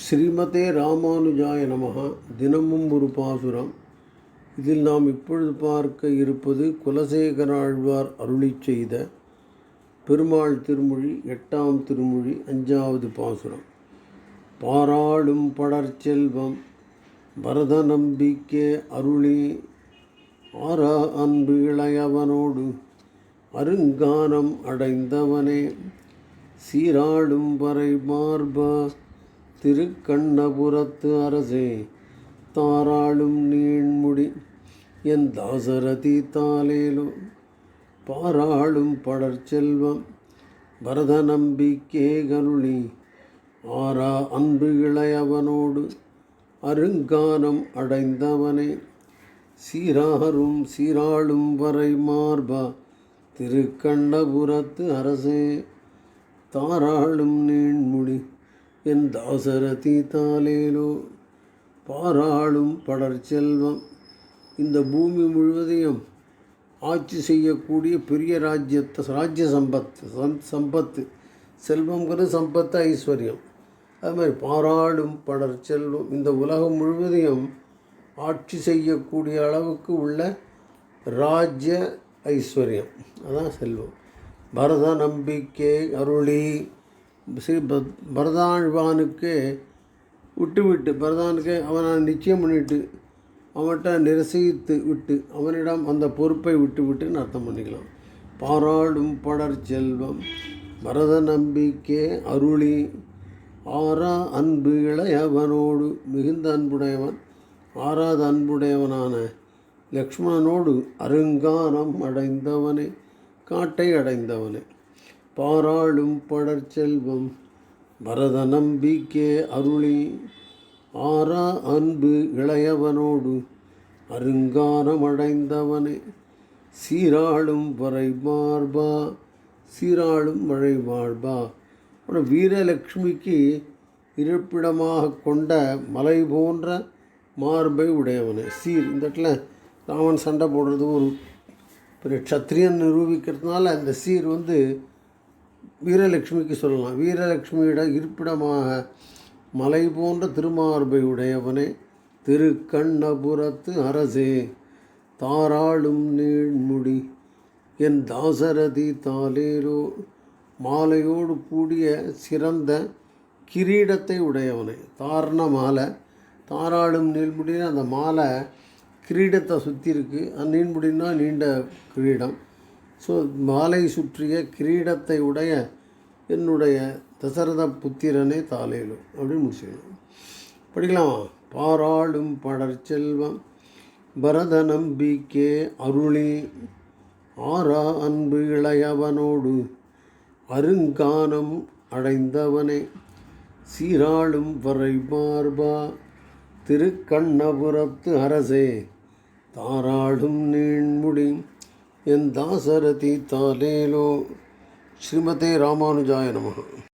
ஸ்ரீமதே ராமானுஜாய நமக தினமும் ஒரு பாசுரம். இதில் நாம் இப்பொழுது பார்க்க இருப்பது குலசேகர ஆழ்வார் அருளிச் செய்த பெருமாள் திருமொழி எட்டாம் திருமொழி அஞ்சாவது பாசுரம். பாராளும் படர்ச்செல்வம் பரத நம்பிக்கை அருளி. ஆரா அன்பு இளையவனோடு அருங்கானம் அடைந்தவனே. சீராடும் வரை மார்பா திருக்கண்ணபுரத்து அரசே தாராளும் நீண்முடி என் தாசரதி தாலேலோ பாராளும் படர்ச்செல்வம் பரத நம்பிக்கே கருளி ஆரா அன்பு இளையவனோடு அருங்கானம் அடைந்தவனே. சீராரும் சீராளும் வரை மார்பா திருக்கண்ணபுரத்து அரசே தாராளும் நீண்முடி என் தாசரதி தாலேலோ பாராளும் படர் செல்வம். இந்த பூமி முழுவதையும் ஆட்சி செய்யக்கூடிய பெரிய ராஜ்யத்தை ராஜ்ய சம்பத்து சம் சம்பத்து. செல்வங்கிறது சம்பத்து ஐஸ்வர்யம். அது மாதிரி பாராளும் படர் செல்வம். இந்த உலகம் முழுவதையும் ஆட்சி செய்யக்கூடிய அளவுக்கு உள்ள ராஜ்ய ஐஸ்வர்யம். அதான் செல்வம். பரத நம்பிக்கை அருளி. ஸ்ரீ பரதாழ்வானுக்கு விட்டுவிட்டு பரதானுக்கு அவனை நிச்சயம் பண்ணிட்டு அவன்கிட்ட நிரசித்து விட்டு அவனிடம் அந்த பொறுப்பை விட்டு விட்டுன்னு அர்த்தம் பண்ணிக்கலாம். பாராடும் படர் செல்வம் பரத நம்பிக்கை அருளி ஆறா அன்பு இளையவனோடு மிகுந்த அன்புடையவன் ஆறாத அன்புடையவனான லக்ஷ்மணனோடு அருங்காரம் அடைந்தவனே காட்டை அடைந்தவனே. பாராளும் படற்செல்வம் பரத நம்பிக்கை அருளி ஆறா அன்பு இளையவனோடு அருங்காரமடைந்தவனே. சீராளும் வரை மார்பா சீராளும் மழை வாழ்பா. அப்புறம் வீரலக்ஷ்மிக்கு இருப்பிடமாக கொண்ட மலை போன்ற மார்பை உடையவனே. சீர் இந்த இடத்துல ராமன் சண்டை போடுறது ஒரு பெரிய க்ஷத்ரியன் நிரூபிக்கிறதுனால அந்த சீர் வந்து வீரலட்சுமிக்கு சொல்லலாம். வீரலட்சுமியிட இருப்பிடமாக மலை போன்ற திருமார்பை உடையவனே திருக்கண்ணபுரத்து அரசே தாராளும் நீழ்முடி என் தாசரதி தாலேரோ மாலையோடு கூடிய சிறந்த கிரீடத்தை உடையவனே. தாரண மாலை தாராளும் நீள்முடின்னு அந்த மாலை கிரீடத்தை சுற்றி இருக்கு அந்த நீண்முடின்னா நீண்ட கிரீடம். ஸோ மாலை சுற்றிய கிரீடத்தை உடைய என்னுடைய தசரத புத்திரனே தாலேலும் அப்படின்னு முடிச்சுக்கணும் படிக்கலாமா. பாராளும் படர்ச்செல்வம் பரத நம்பிக்கே அருளி. ஆரா அன்பு இளையவனோடு அருங்கானம் அடைந்தவனே. சீராளும் வரை மார்பா திருக்கண்ணபுரத்து அரசே. தாராளும் நீண்முடி என் தாசரதி தாலேலோ ஸ்ரீமதே ராமானுஜாய நமகா.